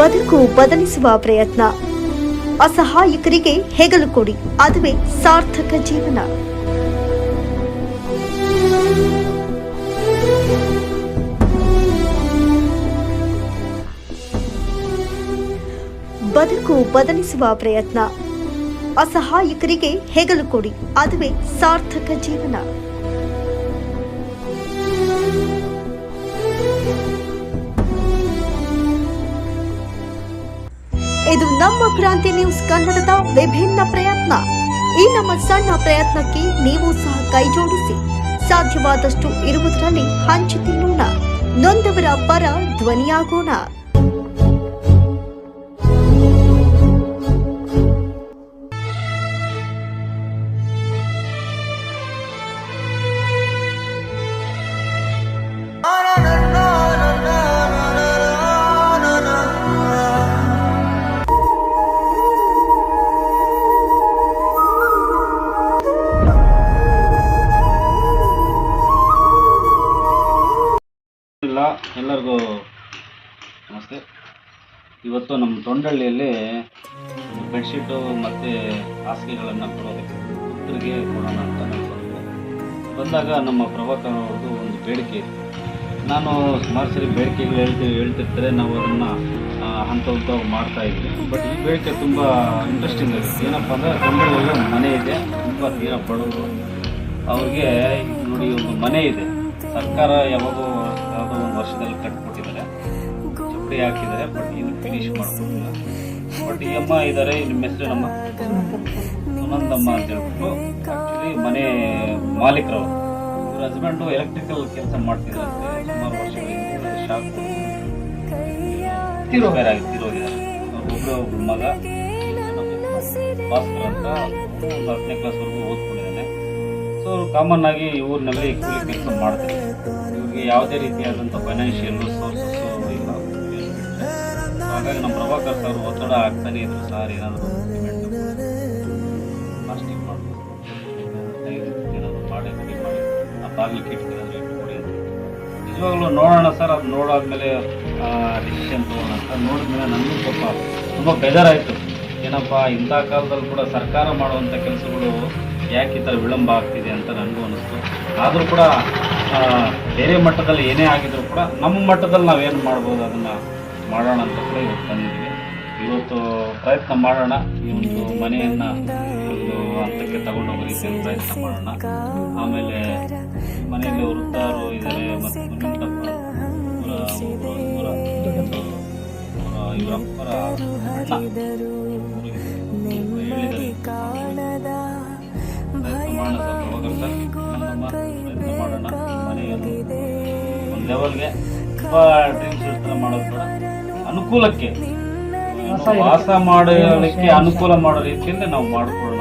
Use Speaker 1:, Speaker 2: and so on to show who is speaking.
Speaker 1: ಬದುಕು ಬದಲಿಸುವ ಪ್ರಯತ್ನ. ಅಸಹಾಯಕರಿಗೆ ಹೆಗಲು ಕೊಡಿ. ಅದುವೇ ಸಾರ್ಥಕ ಜೀವನ. ಬದುಕು ಬದಲಿಸುವ ಪ್ರಯತ್ನ. ಅಸಹಾಯಕರಿಗೆ ಹೆಗಲು ಕೊಡಿ. ಅದುವೇ ಸಾರ್ಥಕ ಜೀವನ. ಇದು ನಮ್ಮ ಕ್ರಾಂತಿ ನ್ಯೂಸ್ ಕನ್ನಡದ ವಿಭಿನ್ನ ಪ್ರಯತ್ನ. ಈ ನಮ್ಮ ಸಣ್ಣ ಪ್ರಯತ್ನಕ್ಕೆ ನೀವು ಸಹ ಕೈಜೋಡಿಸಿ ಸಾಧ್ಯವಾದಷ್ಟು ಇರುವುದರಲ್ಲಿ ಹಂಚಿ ತಿನ್ನೋಣ. ನೊಂದವರ ಪರ ಧ್ವನಿಯಾಗೋಣ.
Speaker 2: ಎಲ್ಲರಿಗೂ ನಮಸ್ತೆ. ಇವತ್ತು ನಮ್ಮ ತೊಂಡಳ್ಳಿಯಲ್ಲಿ ಬೆಡ್ಶೀಟು ಮತ್ತು ಹಾಸಿಗೆಗಳನ್ನು ಕೊಡೋದಕ್ಕೆ ಪುತ್ರಿಗೆ ಕೊಡೋಣ ಅಂತ ಬಂದಾಗ ನಮ್ಮ ಪ್ರಭಾಕರ್ ಅವ್ರದ್ದು ಒಂದು ಬೇಡಿಕೆ ನಾನು ಸುಮಾರು ಸರಿ ಬೇಡಿಕೆಗಳು ಹೇಳ್ತಿ, ಹೇಳ್ತಿರ್ತಾರೆ, ನಾವು ಅದನ್ನು ಹಂತ ಹಂತ ಮಾಡ್ತಾ ಇದ್ವಿ. ಬಟ್ ಈ ಬೇಡಿಕೆ ತುಂಬ ಇಂಟ್ರೆಸ್ಟಿಂಗ್ ಆಗಿದೆ. ಏನಪ್ಪ ಅಂದರೆ ತೊಂಡಳ್ಳಿಯಲ್ಲಿ ಒಂದು ಮನೆ ಇದೆ, ತುಂಬ ತೀರಾ ಬಡವರು. ಅವ್ರಿಗೆ, ನೋಡಿ, ಒಂದು ಮನೆ ಇದೆ. ಸರ್ಕಾರ ಯಾವಾಗೋ ಯಾವುದೋ ಒಂದು ವರ್ಷದಲ್ಲಿ ಕಟ್ಕೊಟ್ಟಿದ್ದಾರೆ ಚಪ್ಪಡಿ ಹಾಕಿದ್ದಾರೆ ಬಟ್ ಇದು ಫಿನಿಶ್ ಮಾಡ್ಕೊಂಡಿಲ್ಲ ಬಟ್ ಈ ಅಮ್ಮ ಇದ್ದಾರೆ, ನಿಮ್ಮ ಹೆಸರು ನಮ್ಮ ಸುನಂದಮ್ಮ ಅಂತ ಹೇಳ್ಬಿಟ್ಟು ಆ್ಯಕ್ಚುಲಿ ಮನೆ ಮಾಲೀಕರು ಇವ್ರ ಹಸ್ಬೆಂಡು ಎಲೆಕ್ಟ್ರಿಕಲ್ ಕೆಲಸ ಮಾಡ್ತಿದ್ದಾರೆ. ಸುಮಾರು ವರ್ಷಗಳಿಂದ ಶಾಕ್ ತಿರೋಬೇರೆ ಆಗಿ ತಿರೋಗಿದ್ದಾರೆ ಒಬ್ಬರು ಒಬ್ಬರು ಮಗ ಭಾಸ್ಕರ್ ಅಂತ ಒಂದು ಹತ್ತನೇ ಕ್ಲಾಸ್ವರೆಗೂ ಓದ್ಕೊಂಡಿದ್ದಾನೆ. ಸೊ ಕಾಮನ್ ಆಗಿ ಊರಿನಲ್ಲಿ ಕೂಲಿ ಕೆಲಸ ಮಾಡ್ತಾರೆ. ಇವ್ರಿಗೆ ಯಾವುದೇ ರೀತಿಯಾದಂಥ ಫೈನಾನ್ಷಿಯಲ್ ಸೋರ್ಸಸ್ ಇಲ್ಲ. ಹಾಗಾಗಿ ನಮ್ಮ ಪ್ರಭಾಕರ್ ಸರ್ ಒತ್ತಡ ಆಗ್ತಾನೆ ಇದ್ರು. ಸರ್ ಏನಾದರೂ ಏನಾದರೂ ನಿಜವಾಗ್ಲೂ ನೋಡೋಣ ಸರ್, ಅದು ನೋಡಾದ್ಮೇಲೆ ಡಿಸಿಷನ್ ತೊಗೊಳ್ಳೋಣ ಅಂತ ನೋಡಿದ್ಮೇಲೆ ನನಗೂ ಸ್ವಲ್ಪ, ತುಂಬ ಬೇಜಾರಾಯಿತು. ಏನಪ್ಪ, ಇಂಥ ಕಾಲದಲ್ಲಿ ಕೂಡ ಸರ್ಕಾರ ಮಾಡುವಂಥ ಕೆಲಸಗಳು ಯಾಕೆ ಈ ಥರ ವಿಳಂಬ ಆಗ್ತಿದೆ ಅಂತ ನನಗೂ ಅನಿಸ್ತು ಆದರೂ ಕೂಡ ಬೇರೆ ಮಟ್ಟದಲ್ಲಿ ಏನೇ ಆಗಿದ್ರು ಕೂಡ ನಮ್ಮ ಮಟ್ಟದಲ್ಲಿ ನಾವೇನು ಮಾಡ್ಬೋದು ಅದನ್ನು ಮಾಡೋಣ ಅಂತ ಕೂಡ ಇವತ್ತು ಬಂದಿದ್ದೀವಿ ಇವತ್ತು ಪ್ರಯತ್ನ ಮಾಡೋಣ ಈ ಒಂದು ಮನೆಯನ್ನು ಒಂದು ಹಂತಕ್ಕೆ ತಗೊಂಡೋಗೋ ರೀತಿಯಲ್ಲಿ ಪ್ರಯತ್ನ ಮಾಡೋಣ ಆಮೇಲೆ ಮನೆಯಲ್ಲಿ ವೃದ್ಧರು ಇದ್ದಾರೆ ಮತ್ತು ಇವರಪ್ಪರ ಅಣ್ಣ ಲೆವೆಲ್ಗೆ ತುಂಬ ಡ್ರೀಮ್ಸ್ ಇರ್ತದೆ ಮಾಡೋದು ಕೂಡ. ಅನುಕೂಲಕ್ಕೆ. ವಾಸ ಮಾಡಲಿಕ್ಕೆ ಅನುಕೂಲ ಮಾಡೋ ರೀತಿಯಲ್ಲಿ ನಾವು ಮಾಡಿಕೊಳ್ಳೋಣ